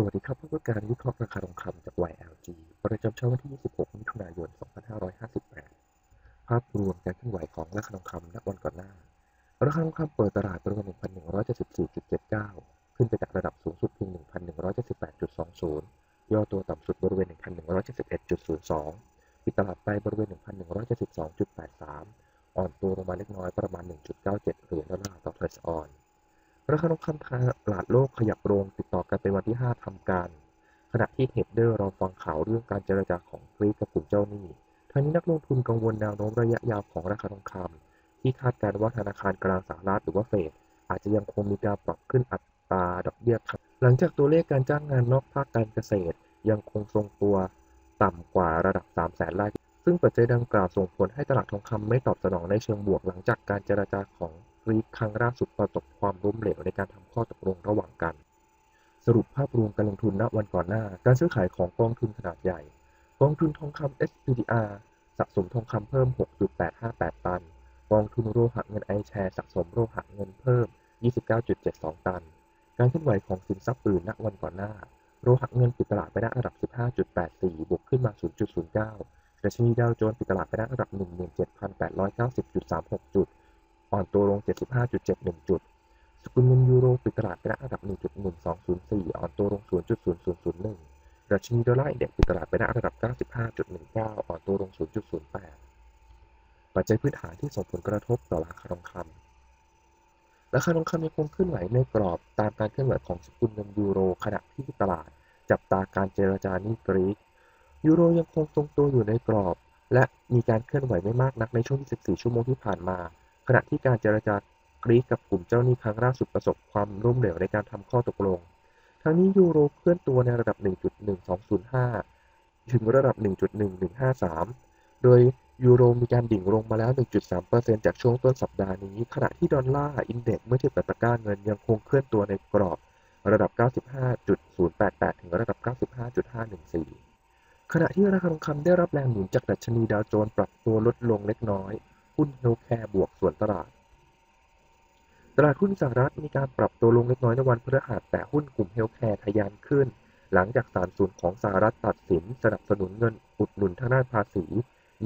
สวัสดีครับพบกับการวิเคราะห์ราคาทองคำจาก YLG ประจำเช้าวันที่ 26 มิถุนายน 2558 ภาพรวมการเคลื่อนไหวของราคาทองคำณวันก่อนหน้า ราคาทองคำเปิดตลาดบริเวณ1,174.79 ขึ้นไปจากระดับสูงสุดเพียง1,178.20 ย่อตัวต่ำสุดบริเวณ 1,171.02 ปิดตลาดไปบริเวณ 1,172.83 อ่อนตัวลงมาเล็กน้อยประมาณ 1.97 เหรียญดอลลาร์ต่อทรัสออน ราคาทองคำตลาดโลกขยับลงติดต่อกันเป็นวันที่ 5ทำการ ขณะที่เทรดเดอร์รอฟังข่าวเรื่องการเจรจาของกรีกับกลุ่มเจ้าหนี้ทางนี้นักลงทุนกังวลแนวโน้มระยะยาวของราคาทองคำที่คาดการณ์ว่าธนาคารกลางสหรัฐหรือว่าเฟดอาจจะยังคงมีการปรับขึ้นอัตราดอกเบี้ยครับหลังจากตัวเลขการจ้างงานนอกภาคการเกษตร ยังคงทรงตัวต่ำกว่าระดับ 3 0 0แสนราย ซึ่งปัจจัยดังกล่าวส่งผลให้ตลาดทองคำไม่ตอบสนองในเชิงบวกหลังจากการเจรจาของ รีครั้งล่าสุดประสบความล้มเหลวในการทำข้อตกลงระหว่างกัน สรุปภาพรวมการลงทุนณวันก่อนหน้า การซื้อขายของกองทุนขนาดใหญ่ กองทุนทองคำ SPDR สะสมทองคำเพิ่ม 6.858 ตัน กองทุนโลหะเงินไอแชร์สะสมโลหะเงินเพิ่ม 29.72 ตัน การเคลื่อนไหวของสินทรัพย์อื่นณวันก่อนหน้า โลหะเงินปิดตลาดไปได้ระดับ 15.84 บวกขึ้นมา 0.09ดัชนีดาวโจนส์ปิดตลาดไปได้ระดับ 17,890.36 จุด อ่อนตัวลง 75.71 จุด สกุลเงินยูโรปิดตลาดไปได้ระดับ 1.1204 อ่อนตัวลง 0.0001ดัชนีดอลลาร์อินเด็กซ์ปิดตลาดไปได้ระดับ 95.19 อ่อนตัวลง 0.08 ปัจจัยพื้นฐานที่ส่งผลกระทบต่อราคาทองคำราคาทองคำยังคงเคลื่อนไหวในกรอบตามการเคลื่อนไหวของสกุลเงินยูโรขณะที่ตลาด จับตาการเจรจาหนี้กรีกยูโรยังคงทรงตัวอยู่ในกรอบ และมีการเคลื่อนไหวไม่มากนักในช่วง 24 ชั่วโมงที่ผ่านมา ขณะที่การเจรจากรีกกับกลุ่มเจ้าหนี้ครั้งล่าสุดประสบความล้มเหลวในการทำข้อตกลง ทั้งนี้ยูโรเคลื่อนตัวในระดับ 1.1205 ถึงระดับ 1.1153 โดยยูโรมีการดิ่งลงมาแล้ว 1.3%จากช่วงต้นสัปดาห์นี้ ขณะที่ดอลลาร์อินเด็กซ์เมื่อเทียบกับตะกร้าเงินยังคงเคลื่อนตัวในกรอบระดับ 95.088 ถึงระดับ 95.514 ขณะที่ราคาทองคำได้รับแรงหนุนจากดัชนีดาวโจนส์ปรับตัวลดลงเล็กน้อย หุ้นเฮลท์แคร์บวกส่วนตลาด ตลาดหุ้นสหรัฐมีการปรับตัวลงเล็กน้อยในวันพฤหัสแต่หุ้นกลุ่มเฮลท์แคร์ทะยานขึ้น หลังจากศาลสูงของสหรัฐตัดสินสนับสนุนเงินอุดหนุนทางด้านภาษี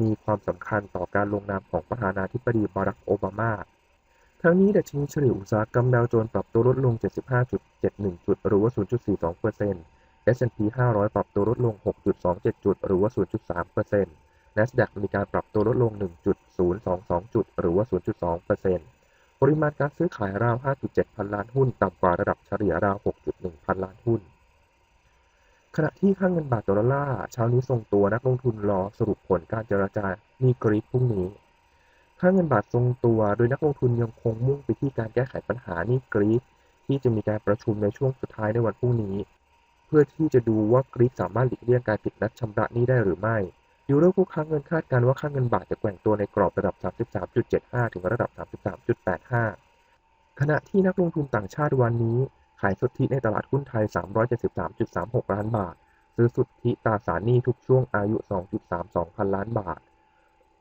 มีความสำคัญต่อการลงนามของประธานาธิบดีบารักโอบามาทั้งนี้ดัชนีเฉลี่ยอุตสาหกรรมดาวโจนส์ปรับตัวลดลง 75.71 จุด หรือว่า 0.42% S&P 500 ปรับตัวลดลง 6.27 จุด หรือว่า 0.3% NASDAQ มีการปรับตัวลดลง 1.022 จุด หรือว่า 0.2%ปริมาณการซื้อขายราว 5.7 พันล้านหุ้น ต่ำกว่าระดับเฉลี่ยราว 6.1 พันล้านหุ้น ขณะที่ค่างเงินบาทต่อดอลลาร์เช้านี้ทรงตัวนักลงทุนรอสรุปผลการเจรจาหนี้กรีกพรุ่งนี้ ค่างเงินบาททรงตัว โดยนักลงทุนยังคงมุ่งไปที่การแก้ไขปัญหาหนี้กรีกที่จะมีการประชุมในช่วงสุดท้ายในวันพรุ่งนี้ เพื่อที่จะดูว่ากรีกสามารถหลีกเลี่ยงการผิดนัดชำระหนี้ได้หรือไม่ ยูโรคู่ค้าเงินคาดการณ์ว่าค่าเงินบาทจะแกว่งตัวในกรอบระดับ 33.75 ถึงระดับ 33.85 ขณะที่นักลงทุนต่างชาติวันนี้ ขายสุทธิในตลาดหุ้นไทย 373.36 ล้านบาท ซื้อสุทธิตราสารหนี้ทุกช่วงอายุ 2.32 พันล้านบาท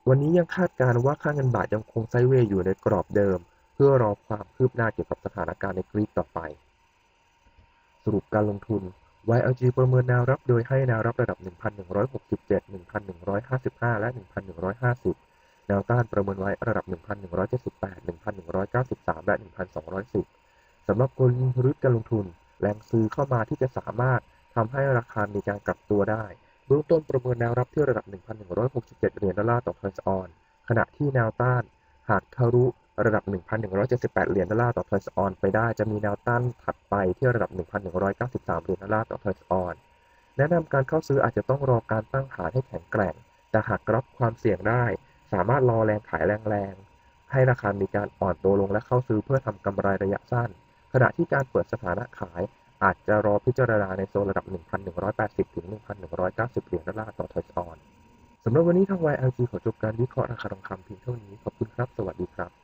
วันนี้ยังคาดการณ์ว่าค่าเงินบาทยังคงไซเวย์อยู่ในกรอบเดิม เพื่อรอความคืบหน้าเกี่ยวกับสถานการณ์ในกรีกต่อไป สรุปการลงทุน YLG ประเมินแนวรับโดยให้แนวรับระดับ 1,167 1,155 และ 1,150 แนวต้านประเมินไว้ระดับ 1,178 1,193 และ 1,210 สำหรับกลยุทธ์การลงทุน แรงซื้อเข้ามาที่จะสามารถทำให้ราคามีการกลับตัวได้เบื้องต้นประเมินแนวรับที่ระดับ 1,167 เหรียญดอลลาร์ต่อทรัสออน ขณะที่แนวต้าน หากทะลุ ระดับ 1,178 เหรียญดอลลาร์ต่อทรัสออนไปได้ จะมีแนวต้านถัดไปที่ระดับ 1,193 เหรียญดอลลาร์ต่อทรัสออนแนะนำการเข้าซื้ออาจจะต้องรอการตั้งฐานให้แข็งแกร่ง แต่หากรับความเสี่ยงได้ สามารถรอแรงขายแรงๆ ให้ราคามีการอ่อนตัวลงและเข้าซื้อเพื่อทำกำไรระยะสั้น ขณะที่การเปิดสถานะขายอาจจะรอพิจารณาในโซนระดับ 1,180 ถึง 1,190 เหรียญดอลลาร์ต่อทรัสออนสำหรับวันนี้ทาง YLG ขอจบการวิเคราะห์ราคาทองคำเพียงเท่านี้ ขอบคุณครับ สวัสดีครับ